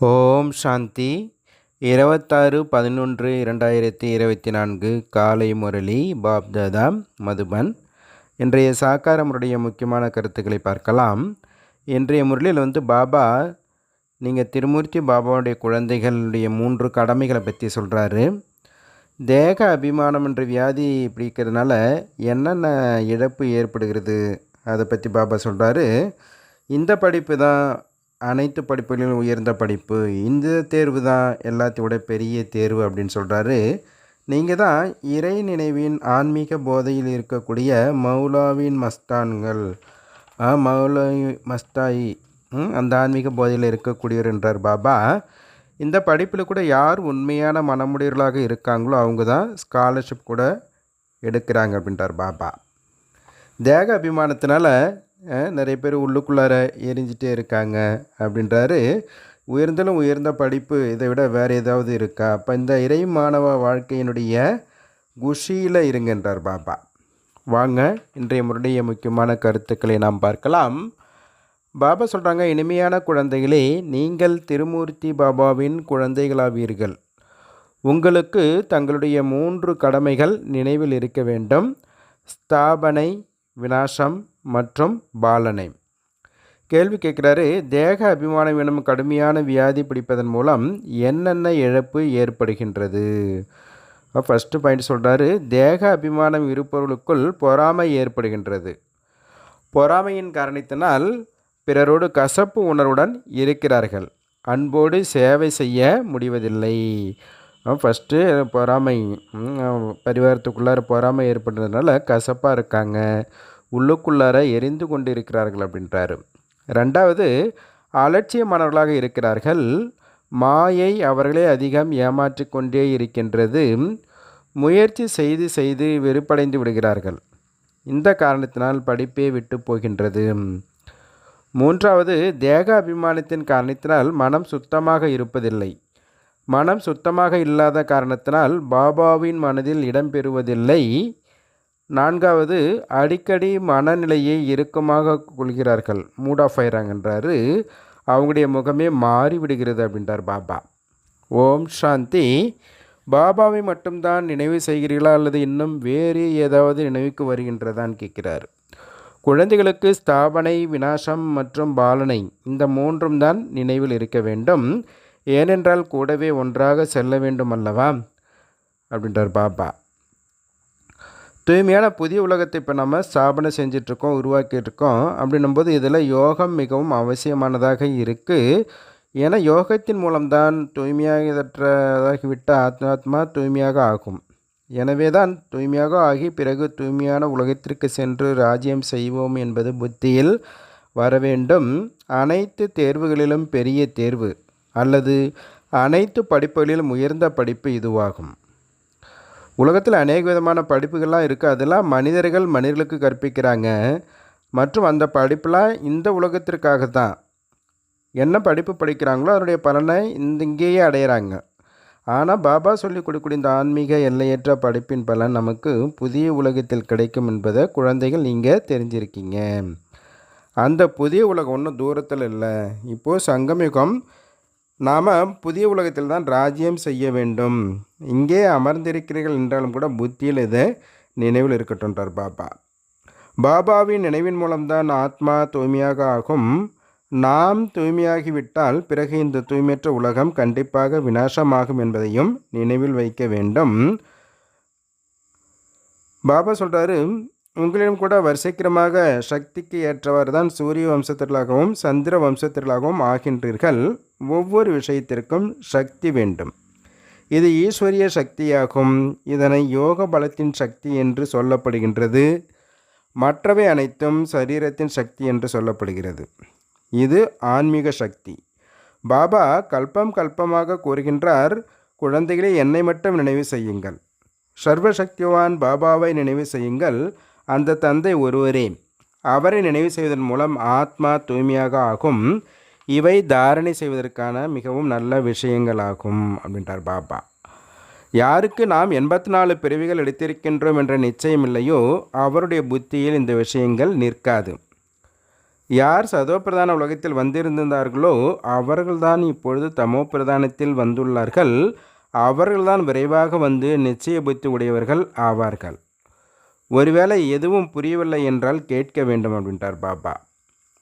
ஓம் சாந்தி. இருபத்தாறு பதினொன்று இரண்டாயிரத்தி இருபத்தி நான்கு காலை முரளி பாப்தாதா மதுபன். இன்றைய சாக்காரமுடைய முக்கியமான கருத்துக்களை பார்க்கலாம். இன்றைய முரளியில் வந்து பாபா நீங்கள் திருமூர்த்தி பாபாவுடைய குழந்தைகளுடைய மூன்று கடமைகளை பற்றி சொல்கிறாரு தேக அபிமானம் என்ற வியாதி பிடிக்கிறதுனால என்னென்ன இழப்பு ஏற்படுகிறது? அதை பற்றி பாபா சொல்கிறாரு இந்த படிப்பு தான் அனைத்து படிப்புகளிலும் உயர்ந்த படிப்பு. இந்த தேர்வு தான் எல்லாத்தையும் விட பெரிய தேர்வு அப்படின்னு சொல்கிறாரு நீங்கள் தான் இறை நினைவின் ஆன்மீக போதையில் இருக்கக்கூடிய மௌலாவின் மஸ்தான்கள். மௌலாய் மஸ்தாயி அந்த ஆன்மீக போதையில் இருக்கக்கூடியவர் என்றார் பாபா. இந்த படிப்பில் கூட யார் உண்மையான மனமுடையர்களாக இருக்காங்களோ அவங்க தான் ஸ்காலர்ஷிப் கூட எடுக்கிறாங்க அப்படின்றார் பாபா. தேக அபிமானத்தினால நிறைய பேர் உள்ளுக்குள்ளார எரிஞ்சிட்டே இருக்காங்க அப்படின்றாரு. உயர்ந்தாலும் உயர்ந்த படிப்பு இதை விட வேறு ஏதாவது இருக்கா? அப்போ இந்த இறை மாணவ வாழ்க்கையினுடைய குஷியில் இருங்கன்றார் பாபா. வாங்க இன்றைய முறைய முக்கியமான கருத்துக்களை நாம் பார்க்கலாம். பாபா சொல்கிறாங்க இனிமையான குழந்தைகளே நீங்கள் திருமூர்த்தி பாபாவின் குழந்தைகளாவீர்கள். உங்களுக்கு தங்களுடைய மூன்று கடமைகள் நினைவில் இருக்க வேண்டும். ஸ்தாபனை வினாசம் மற்றும் பாலனை. கேள்வி கேட்குறாரு தேக அபிமானம் எனும் கடுமையான வியாதி பிடிப்பதன் மூலம் என்னென்ன இழப்பு ஏற்படுகின்றது? ஃபஸ்ட்டு பாயிண்ட் சொல்கிறாரு தேக அபிமானம் இருப்பவர்களுக்குள் பொறாமை ஏற்படுகின்றது. பொறாமையின் காரணத்தினால் பிறரோடு கசப்பு உணர்வுடன் இருக்கிறார்கள். அன்போடு சேவை செய்ய முடிவதில்லை. ஃபஸ்ட்டு பொறாமை. பரிவாரத்துக்குள்ளார பொறாமை ஏற்படுறதுனால கசப்பாக இருக்காங்க. உள்ளுக்குள்ளார எரிந்து கொண்டு இருக்கிறார்கள் அப்படின்றாரு. ரெண்டாவது அலட்சியமானவர்களாக இருக்கிறார்கள். மாயை அவர்களே அதிகம் ஏமாற்றி கொண்டே இருக்கின்றது. முயற்சி செய்து செய்து வெறுப்படைந்து விடுகிறார்கள். இந்த காரணத்தினால் படிப்பே விட்டு போகின்றது. மூன்றாவது தேக அபிமானத்தின் காரணத்தினால் மனம் சுத்தமாக இருப்பதில்லை. மனம் சுத்தமாக இல்லாத காரணத்தினால் பாபாவின் மனதில் இடம்பெறுவதில்லை நான்காவது அடிக்கடி மனநிலையை இறுக்கமாக கொள்கிறார்கள். மூட் ஆஃப் ஆயிறாங்கன்றாரு அவங்களுடைய முகமே மாறிவிடுகிறது அப்படின்றார் பாபா. ஓம் சாந்தி. பாபாவை மட்டும்தான் நினைவு செய்கிறீர்களா அல்லது இன்னும் வேறு ஏதாவது நினைவுக்கு வருகின்றதான் கேட்கிறார். குழந்தைகளுக்கு ஸ்தாபனை வினாசம் மற்றும் பாலனை இந்த மூன்றும் தான் நினைவில் இருக்க வேண்டும். ஏனென்றால் கூடவே ஒன்றாக செல்ல வேண்டும் அல்லவா அப்படின்றார் பாபா. தூய்மையான புதிய உலகத்தை இப்போ நம்ம ஸ்தாபனை செஞ்சிட்ருக்கோம் உருவாக்கிட்டுருக்கோம் அப்படின்னும்போது இதில் யோகம் மிகவும் அவசியமானதாக இருக்குது ஏன்னா யோகத்தின் மூலம்தான் தூய்மையாகற்றதாகிவிட்ட ஆத்மாத்மா தூய்மையாக ஆகும். எனவே தான் தூய்மையாக ஆகி பிறகு தூய்மையான உலகத்திற்கு சென்று ராஜ்யம் செய்வோம் என்பது புத்தியில் வர வேண்டும். அனைத்து தேர்வுகளிலும் பெரிய தேர்வு. அல்லது அனைத்து படிப்புகளிலும் உயர்ந்த படிப்பு இதுவாகும். உலகத்தில் அநேக விதமான படிப்புகள்லாம் இருக்குது அதெல்லாம் மனிதர்கள் மனிதர்களுக்கு கற்பிக்கிறாங்க. மற்றும் அந்த படிப்புலாம் இந்த உலகத்திற்காக தான் என்ன படிப்பு படிக்கிறாங்களோ அதனுடைய பலனை இந்த இங்கேயே அடையிறாங்க. ஆனால் பாபா சொல்லிக் கொடுக்கக்கூடிய இந்த ஆன்மீக எல்லையற்ற படிப்பின் பலன் நமக்கு புதிய உலகத்தில் கிடைக்கும் என்பதை குழந்தைகள் நீங்கள் தெரிஞ்சிருக்கீங்க. அந்த புதிய உலகம் ஒன்றும் தூரத்தில் இல்லை. இப்போது சங்கமிகம் நாம் புதிய உலகத்தில் தான் ராஜ்யம் செய்ய வேண்டும். இங்கே அமர்ந்திருக்கிறீர்கள் என்றாலும் கூட புத்தியில் இது நினைவில் இருக்கட்டும்ன்றார் பாபா. பாபாவின் நினைவின் மூலம்தான் ஆத்மா தூய்மையாக ஆகும். நாம் தூய்மையாகிவிட்டால் பிறகு இந்த தூய்மையற்ற உலகம் கண்டிப்பாக வினாசமாகும் என்பதையும் நினைவில் வைக்க வேண்டும். பாபா சொல்கிறாரு உங்களிடம் கூட வரிசைக்கிரமாக சக்திக்கு ஏற்றவாறு தான் சூரிய வம்சத்திற்காகவும் சந்திர வம்சத்திற்காகவும் ஆகின்றீர்கள். ஒவ்வொரு விஷயத்திற்கும் சக்தி வேண்டும். இது ஈஸ்வரிய சக்தியாகும். இதனை யோக பலத்தின் சக்தி என்று சொல்லப்படுகின்றது. மற்றவை அனைத்தும் சரீரத்தின் சக்தி என்று சொல்லப்படுகிறது. இது ஆன்மீக சக்தி. பாபா கல்பம் கல்பமாக கூறுகின்றார் குழந்தைகளை என்னை மட்டும் நினைவு செய்யுங்கள். சர்வசக்திவான் பாபாவை நினைவு செய்யுங்கள். அந்த தந்தை ஒருவரே. அவரை நினைவு செய்வதன் மூலம் ஆத்மா தூய்மையாக ஆகும். இவை தாரணை செய்வதற்கான மிகவும் நல்ல விஷயங்களாகும் அப்படின்றார் பாபா. யாருக்கு நாம் எண்பத்தி நாலு பிரிவுகள் எடுத்திருக்கின்றோம் என்ற நிச்சயம் இல்லையோ அவருடைய புத்தியில் இந்த விஷயங்கள் நிற்காது. யார் சதோப்பிரதான உலகத்தில் வந்திருந்தார்களோ அவர்கள்தான் இப்பொழுது தமோ பிரதானத்தில் வந்துள்ளார்கள். அவர்கள்தான் விரைவாக வந்து நிச்சய புத்தி உடையவர்கள் ஆவார்கள். ஒருவேளை எதுவும் புரியவில்லை என்றால் கேட்க வேண்டும் அப்படின்ட்டார் பாபா.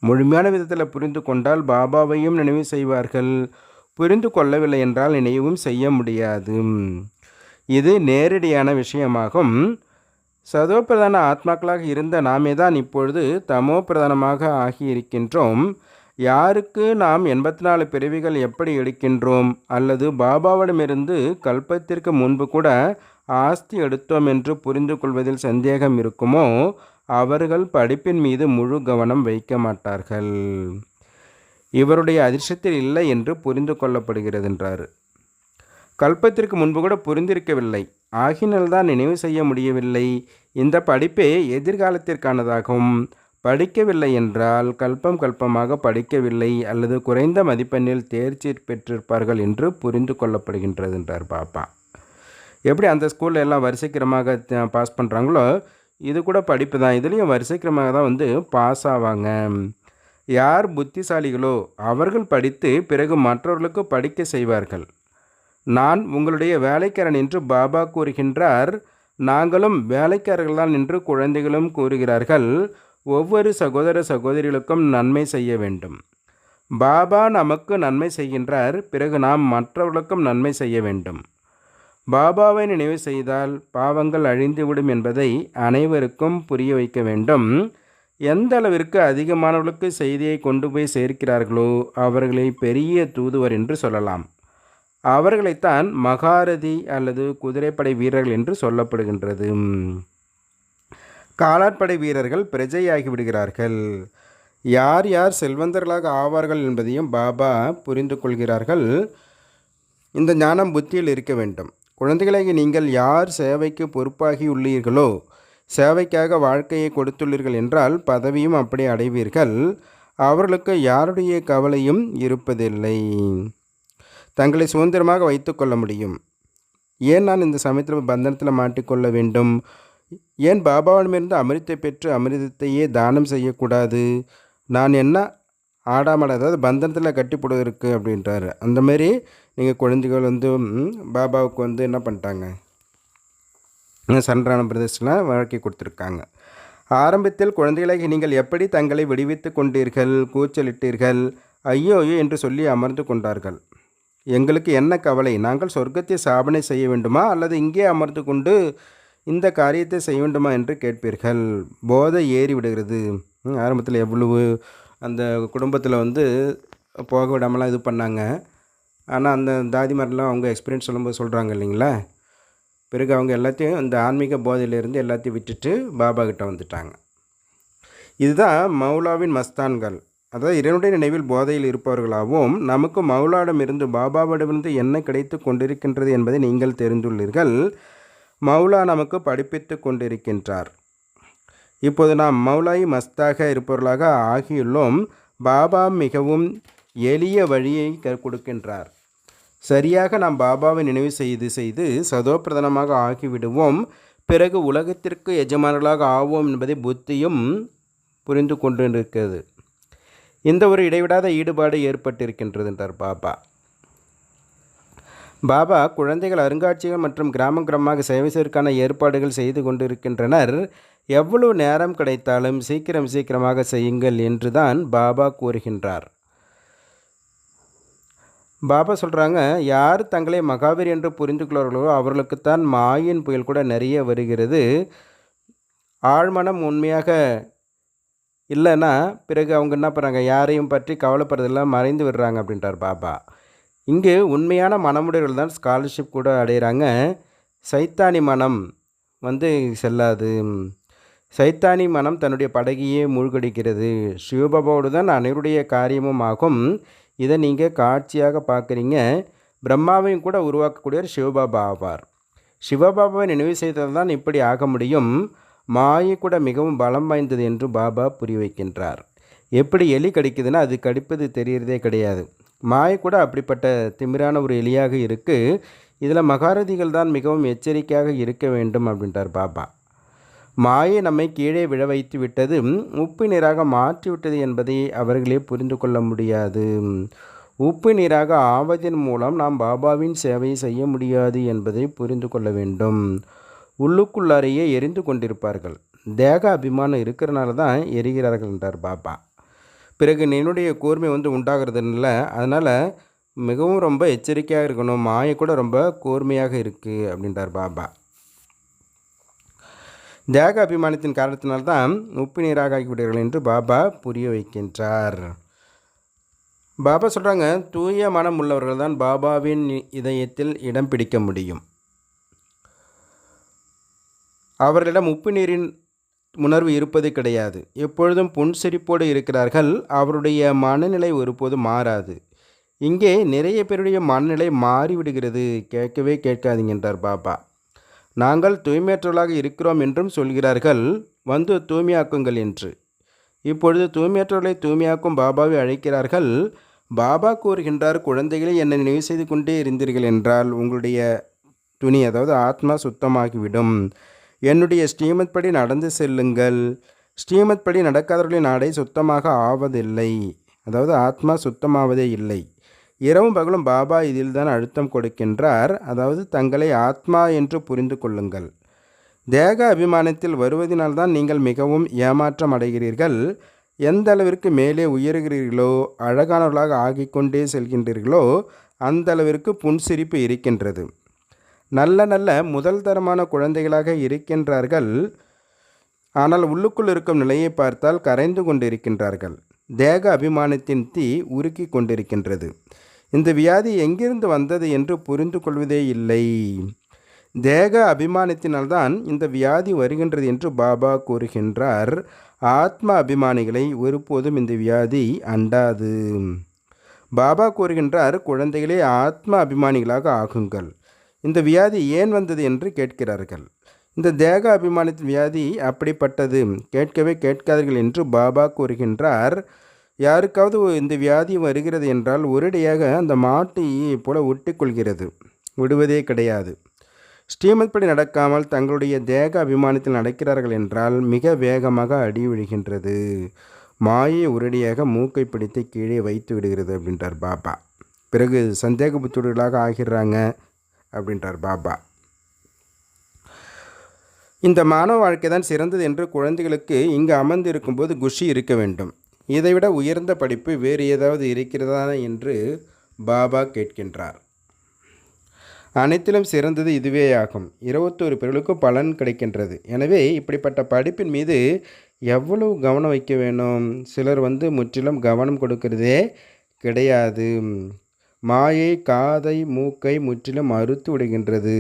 முழுமையான விதத்தில் புரிந்து கொண்டால் பாபாவையும் நினைவு செய்வார்கள். புரிந்து கொள்ளவில்லை என்றால் நினைவும் செய்ய முடியாது. இது நேரடியான விஷயமாகும். சதோ பிரதான ஆத்மாக்களாக இருந்த நாமே தான் இப்பொழுது தமோ பிரதானமாக ஆகியிருக்கின்றோம். யாருக்கு நாம் எண்பத்தி நாலு பிறவிகள் எப்படி எடுக்கின்றோம்? அல்லது பாபாவிடமிருந்து கல்பத்திற்கு முன்பு கூட ஆஸ்தி எடுத்தோம் என்று புரிந்து கொள்வதில் சந்தேகம் இருக்குமோ? அவர்கள் படிப்பின் மீது முழு கவனம் வைக்க மாட்டார்கள். இவருடைய அதிர்ஷ்டத்தில் இல்லை என்று புரிந்து கொள்ளப்படுகிறது என்றார் கல்பத்திற்கு முன்பு கூட புரிந்திருக்கவில்லை. ஆகினால் தான் நினைவு செய்ய முடியவில்லை. இந்த படிப்பே எதிர்காலத்திற்கானதாகும். படிக்கவில்லை என்றால் கல்பம் கல்பமாக படிக்கவில்லை அல்லது குறைந்த மதிப்பெண்ணில் தேர்ச்சி பெற்றிருப்பார்கள் என்று புரிந்து கொள்ளப்படுகின்றது என்றார் பாப்பா. எப்படி அந்த ஸ்கூலில் எல்லாம் வரிசைக்கிரமாக பாஸ் பண்ணுறாங்களோ இது கூட படிப்பு தான். இதுலேயும் வரிசைக்கிரமாக தான் வந்து பாஸ் ஆவாங்க. யார் புத்திசாலிகளோ அவர்கள் படித்து பிறகு மற்றவர்களுக்கு படிக்க செய்வார்கள். நான் உங்களுடைய வேலைக்காரன் என்று பாபா கூறுகின்றார். நாங்களும் வேலைக்காரர்கள்தான் என்று குழந்தைகளும் கூறுகிறார்கள். ஒவ்வொரு சகோதர சகோதரிகளுக்கும் நன்மை செய்ய வேண்டும். பாபா நமக்கு நன்மை செய்கின்றார். பிறகு நாம் மற்றவர்களுக்கும் நன்மை செய்ய வேண்டும். பாபாவை நினைவு செய்தால் பாவங்கள் அழிந்துவிடும் என்பதை அனைவருக்கும் புரிய வைக்க வேண்டும். எந்த அளவிற்கு அதிகமானவர்களுக்கு செய்தியை கொண்டு போய் சேர்க்கிறார்களோ அவர்களை பெரிய தூதுவர் என்று சொல்லலாம். அவர்களைத்தான் மகாரதி அல்லது குதிரைப்படை வீரர்கள் என்று சொல்லப்படுகின்றது. காலாட்படை வீரர்கள் பிரஜையாகிவிடுகிறார்கள் யார் யார் செல்வந்தர்களாக ஆவார்கள் என்பதையும் பாபா புரிந்து கொள்கிறார்கள். இந்த ஞானம் புத்தியில் இருக்க வேண்டும். குழந்தைகளை நீங்கள் யார் சேவைக்கு பொறுப்பாகி உள்ளீர்களோ சேவைக்காக வாழ்க்கையை கொடுத்துள்ளீர்கள் என்றால் பதவியும் அப்படி அடைவீர்கள். அவர்களுக்கு யாருடைய கவலையும் இருப்பதில்லை. தங்களை சுதந்திரமாக வைத்துக்கொள்ள முடியும். ஏன் நான் இந்த சமயத்தில் பந்தனத்தில் மாட்டிக்கொள்ள வேண்டும்? ஏன் பாபாவிடமிருந்து அமிர்தத்தை பெற்று அமிர்தத்தையே தானம் செய்யக்கூடாது? நான் என்ன ஆடாமட அதாவது பந்தனத்தில் கட்டி போடுவதற்கு அப்படின்றாரு. அந்தமாரி நீங்கள் குழந்தைகள் வந்து பாபாவுக்கு வந்து என்ன பண்ணிட்டாங்க? சன்றான பிரதேசத்தில் வாழ்க்கை கொடுத்துருக்காங்க. ஆரம்பத்தில் குழந்தைகளை நீங்கள் எப்படி தங்களை விடுவித்து கொண்டீர்கள் கூச்சலிட்டீர்கள்? ஐயோ ஐயோ என்று சொல்லி அமர்ந்து கொண்டார்கள். எங்களுக்கு என்ன கவலை? நாங்கள் சொர்க்கத்தை சாபனை செய்ய வேண்டுமா? அல்லது இங்கே அமர்ந்து கொண்டு இந்த காரியத்தை செய்ய வேண்டுமா என்று கேட்பீர்கள். போதை ஏறி விடுகிறது. ஆரம்பத்தில் எவ்வளவு அந்த குடும்பத்தில் வந்து போக விடாமலாம் இது பண்ணாங்க. ஆனால் அந்த தாதிமாரெலாம் அவங்க எக்ஸ்பீரியன்ஸ் சொல்லும்போது சொல்கிறாங்க இல்லைங்களா? பிறகு அவங்க எல்லாத்தையும் இந்த ஆன்மீக போதையிலேருந்து எல்லாத்தையும் விட்டுட்டு பாபா கிட்ட வந்துட்டாங்க. இதுதான் மௌலாவின் மஸ்தான்கள். அதாவது இறைவனுடைய நினைவில் போதையில் இருப்பவர்களாகவும் நமக்கு மௌலாடம் இருந்து பாபாவிடமிருந்து என்ன கிடைத்து கொண்டிருக்கின்றது என்பதை நீங்கள் தெரிந்துள்ளீர்கள். மௌலா நமக்கு படிப்பித்து கொண்டிருக்கின்றார். இப்போது நாம் மௌலாயி மஸ்தாக இருப்பவர்களாக ஆகியுள்ளோம். பாபா மிகவும் எளிய வழியை கொடுக்கின்றார். சரியாக நாம் பாபாவை நினைவு செய்து செய்து சதோப்பிரதனமாக ஆகிவிடுவோம். பிறகு உலகத்திற்கு எஜமானர்களாக ஆவோம் என்பதை புத்தியும் புரிந்து கொண்டிருக்கிறது. இந்த ஒரு இடைவிடாத ஈடுபாடு ஏற்பட்டிருக்கின்றது என்றார் பாபா. பாபா குழந்தைகள் அருங்காட்சியகம் மற்றும் கிராம கிராமமாக சேவை செய்வதற்கான ஏற்பாடுகள் செய்து கொண்டிருக்கின்றனர். எவ்வளவு நேரம் கிடைத்தாலும் சீக்கிரம் சீக்கிரமாக செய்யுங்கள் என்று தான் பாபா கூறுகின்றார். பாபா சொல்கிறாங்க யார் தங்களை மகாவீர் என்று புரிந்து கொள்வார்களோ அவர்களுக்குத்தான் மாயின் புயல் கூட நிறைய வருகிறது. ஆழ்மனம் உண்மையாக இல்லைன்னா பிறகு அவங்க என்ன பண்ணுறாங்க யாரையும் பற்றி கவலைப்படுறதெல்லாம் மறைந்து விடுறாங்க அப்படின்றார் பாபா. இங்கு உண்மையான மனமுடையவர்கள் தான் ஸ்காலர்ஷிப் கூட அடைகிறாங்க. சைத்தானி மனம் வந்து செல்லாது. சைத்தானி மனம் தன்னுடைய படகையே மூழ்கடிக்கிறது. சிவபாபாவோடு தான் அனைவருடைய காரியமும் ஆகும். இதை நீங்கள் காட்சியாக பார்க்குறீங்க. பிரம்மாவையும் கூட உருவாக்கக்கூடியவர் சிவபாபா ஆவார். சிவபாபாவை நினைவு செய்தால் தான் இப்படி ஆக முடியும். மாயை கூட மிகவும் பலம் வாய்ந்தது என்று பாபா புரிய வைக்கின்றார். எப்படி எலி கடிக்குதுன்னா அது கடிப்பது தெரியறதே கிடையாது. மாயை கூட அப்படிப்பட்ட திமிரான ஒரு எலியாக இருக்குது இதில் மகாரதிகள் தான் மிகவும் எச்சரிக்கையாக இருக்க வேண்டும் அப்படின்றார் பாபா. மாயை நம்மை கீழே விழ வைத்து விட்டது உப்பு நீராக மாற்றிவிட்டது என்பதை அவர்களே புரிந்து கொள்ள முடியாது. உப்பு நீராக ஆவதன் மூலம் நாம் பாபாவின் சேவையை செய்ய முடியாது என்பதை புரிந்து கொள்ள வேண்டும். உள்ளுக்குள்ளாரையே எரிந்து கொண்டிருப்பார்கள். தேக அபிமானம் இருக்கிறனால தான் எரிகிறார்கள் என்றார் பாபா. பிறகு என்னுடைய கூர்மை வந்து உண்டாகிறதுனால அதனால் மிகவும் ரொம்ப எச்சரிக்கையாக இருக்கணும். மாயை கூட ரொம்ப கூர்மையாக இருக்குது அப்படின்றார் பாபா. தேக அபிமானத்தின் காரணத்தினால்தான் உப்பு நீராக ஆகிவிடுகிறார்கள் என்று பாபா புரிய வைக்கின்றார். பாபா சொல்கிறாங்க தூய மனம் உள்ளவர்கள் தான் பாபாவின் இதயத்தில் இடம் பிடிக்க முடியும். அவர்களிடம் உப்பு நீரின் உணர்வு இருப்பது கிடையாது. எப்பொழுதும் புன்சிரிப்போடு இருக்கிறார்கள் அவருடைய மனநிலை ஒருபோதும் மாறாது. இங்கே நிறைய பேருடைய மனநிலை மாறிவிடுகிறது. கேட்கவே கேட்காதீங்க என்றார் பாபா. நாங்கள் தூய்மையற்றவர்களாக இருக்கிறோம் என்றும் சொல்கிறார்கள். வந்து தூய்மையாக்குங்கள் என்று. இப்பொழுது தூய்மையற்றவர்களை தூய்மையாக்கும் பாபாவை அழைக்கிறார்கள். பாபா கூறுகின்றார் குழந்தைகளை என்னை நினைவு செய்து கொண்டே இருந்தீர்கள் என்றால் உங்களுடைய துணி அதாவது ஆத்மா சுத்தமாகிவிடும். என்னுடைய ஸ்ரீமத் படி நடந்து செல்லுங்கள். ஸ்ரீமத் படி நடக்காதவர்களின் நாடை சுத்தமாக ஆவதில்லை. அதாவது ஆத்மா சுத்தமாவதே இல்லை. இரவும் பகலும் பாபா இதில் தான் அழுத்தம் கொடுக்கின்றார். அதாவது தங்களை ஆத்மா என்று புரிந்து கொள்ளுங்கள். தேக அபிமானத்தில் வருவதனால்தான் நீங்கள் மிகவும் ஏமாற்றம் அடைகிறீர்கள். எந்த அளவிற்கு மேலே உயர்கிறீர்களோ அழகானவர்களாக ஆகிக்கொண்டே செல்கின்றீர்களோ அந்த அளவிற்கு புன்சிரிப்பு இருக்கின்றது. நல்ல நல்ல முதல் தரமான குழந்தைகளாக இருக்கின்றார்கள். ஆனால் உள்ளுக்குள் இருக்கும் நிலையை பார்த்தால் கரைந்து கொண்டிருக்கின்றார்கள். தேக அபிமானத்தின் தீ உருக்கி கொண்டிருக்கின்றது. இந்த வியாதி எங்கிருந்து வந்தது என்று புரிந்து கொள்வதே இல்லை. தேக அபிமானத்தினால்தான் இந்த வியாதி வருகின்றது என்று பாபா கூறுகின்றார். ஆத்ம அபிமானிகளை ஒருபோதும் இந்த வியாதி அண்டாது. பாபா கூறுகின்றார் குழந்தைகளே ஆத்ம அபிமானிகளாக ஆகுங்கள். இந்த வியாதி ஏன் வந்தது என்று கேட்கிறார்கள். இந்த தேக அபிமானத்தின் வியாதி அப்படிப்பட்டது. கேட்கவே கேட்காதீர்கள் என்று பாபா கூறுகின்றார். யாருக்காவது இந்த வியாதி வருகிறது என்றால் ஒரேடியாக அந்த மாட்டு போல ஒட்டிக்கொள்கிறது. விடுவதே கிடையாது. ஸ்ரீமத் படி நடக்காமல் தங்களுடைய தேக அபிமானத்தில் நடக்கிறார்கள் என்றால் மிக வேகமாக அடி விழுகின்றது. மாயை உரடியாக மூக்கை பிடித்து கீழே வைத்து விடுகிறது அப்படின்றார் பாபா. பிறகு சந்தேக புத்துடர்களாக ஆகிறாங்க அப்படின்றார் பாபா. இந்த மாணவ வாழ்க்கை தான் சிறந்தது என்று குழந்தைகளுக்கு இங்கு அமர்ந்து இருக்கும்போது குஷி இருக்க வேண்டும். இதைவிட உயர்ந்த படிப்பு வேறு ஏதாவது இருக்கிறதா என்று பாபா கேட்கின்றார். அனைத்திலும் சிறந்தது இதுவே ஆகும் இருபத்தோரு பேர்களுக்கும் பலன் கிடைக்கின்றது. எனவே இப்படிப்பட்ட படிப்பின் மீது எவ்வளவு கவனம் வைக்க வேணும் சிலர் வந்து முற்றிலும் கவனம் கொடுக்கறதே கிடையாது. மாயை காதை மூக்கை முற்றிலும் மறுத்து விடுகின்றது.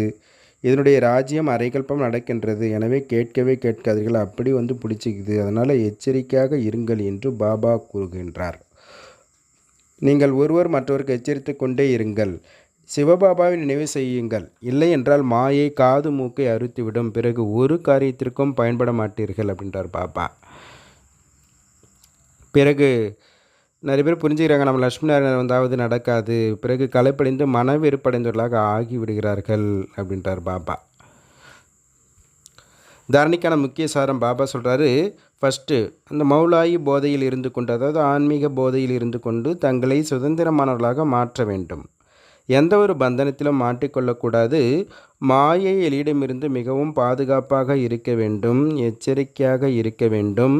இதனுடைய ராஜ்யம் அரைக்கல்பம் நடக்கின்றது. எனவே கேட்கவே கேட்காதீர்கள். அப்படி வந்து பிடிச்சிக்குது. அதனால் எச்சரிக்கையாக இருங்கள் என்று பாபா கூறுகின்றார். நீங்கள் ஒருவர் மற்றவருக்கு எச்சரித்து கொண்டே இருங்கள். சிவபாபாவை நினைவு செய்யுங்கள். இல்லை என்றால் மாயை காது மூக்கை அறுத்துவிடும். பிறகு ஒரு காரியத்திற்கும் பயன்பட மாட்டீர்கள் அப்படின்றார் பாபா. பிறகு நிறைய பேர் புரிஞ்சுக்கிறாங்க நம்ம லட்சுமி நாராயணன் வந்தாவது நடக்காது. பிறகு களைப்படைந்து மனவெறுப்படைந்தவர்களாக ஆகிவிடுகிறார்கள் அப்படின்றார் பாபா. தாரணிக்கான முக்கிய சாரம் பாபா சொல்கிறாரு ஃபஸ்ட்டு அந்த மௌலாயி போதையில் இருந்து கொண்டு அதாவது ஆன்மீக போதையில் இருந்து கொண்டு தங்களை சுதந்திரமானவர்களாக மாற்ற வேண்டும். எந்த ஒரு பந்தனத்திலும் மாட்டிக்கொள்ளக்கூடாது. மாயை எலியிடமிருந்து மிகவும் பாதுகாப்பாக இருக்க வேண்டும் எச்சரிக்கையாக இருக்க வேண்டும்.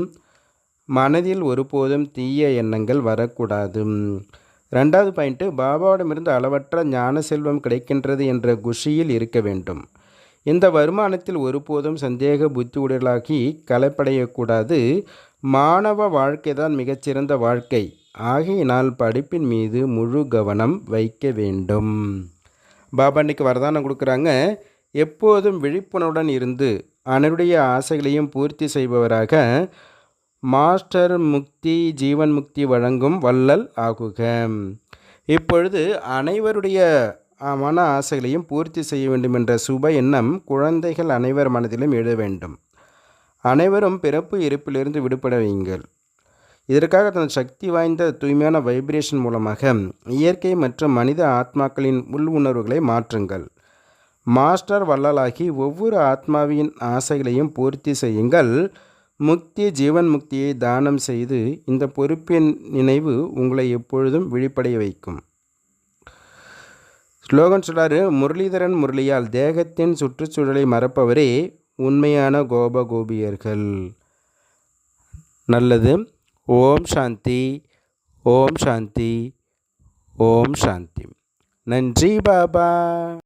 மனதில் ஒருபோதும் தீய எண்ணங்கள் வரக்கூடாது. ரெண்டாவது பாயிண்ட்டு பாபாவிடமிருந்து அளவற்ற ஞான செல்வம் கிடைக்கின்றது என்ற குஷியில் இருக்க வேண்டும். இந்த வருமானத்தில் ஒருபோதும் சந்தேக புத்தி உடலாகி கலைப்படையக்கூடாது மாணவ வாழ்க்கை தான் மிகச்சிறந்த வாழ்க்கை. ஆகையினால் படிப்பின் மீது முழு கவனம் வைக்க வேண்டும். பாபா இன்னைக்கு வரதானம் கொடுக்குறாங்க. எப்போதும் விழிப்புணர்வுடன் இருந்து அனைவருடைய ஆசைகளையும் பூர்த்தி செய்பவராக மாஸ்டர் முக்தி ஜீவன் முக்தி வழங்கும் வள்ளல் ஆகுக. இப்பொழுது அனைவருடைய மன ஆசைகளையும் பூர்த்தி செய்ய வேண்டும் என்ற சுப எண்ணம் குழந்தைகள் அனைவர் மனதிலும் எழுத வேண்டும். அனைவரும் பிறப்பு இருப்பிலிருந்து விடுபட வையுங்கள். இதற்காக தன் சக்தி வாய்ந்த தூய்மையான வைப்ரேஷன் மூலமாக இயற்கை மற்றும் மனித ஆத்மாக்களின் உள் உணர்வுகளை மாற்றுங்கள். மாஸ்டர் வள்ளலாகி ஒவ்வொரு ஆத்மாவின் ஆசைகளையும் பூர்த்தி செய்யுங்கள். முக்தி ஜீவன் முக்தியை தானம் செய்து இந்த பொறுப்பின் நினைவு உங்களை எப்பொழுதும் விழிப்படைய வைக்கும். ஸ்லோகன் சொல்லாறு முரளிதரன் முரளியால் தேகத்தின் சுற்றுச்சூழலை மறப்பவரே உண்மையான கோப கோபியர்கள் நல்லது. ஓம் சாந்தி ஓம் சாந்தி ஓம் சாந்தி. நன்றி பாபா!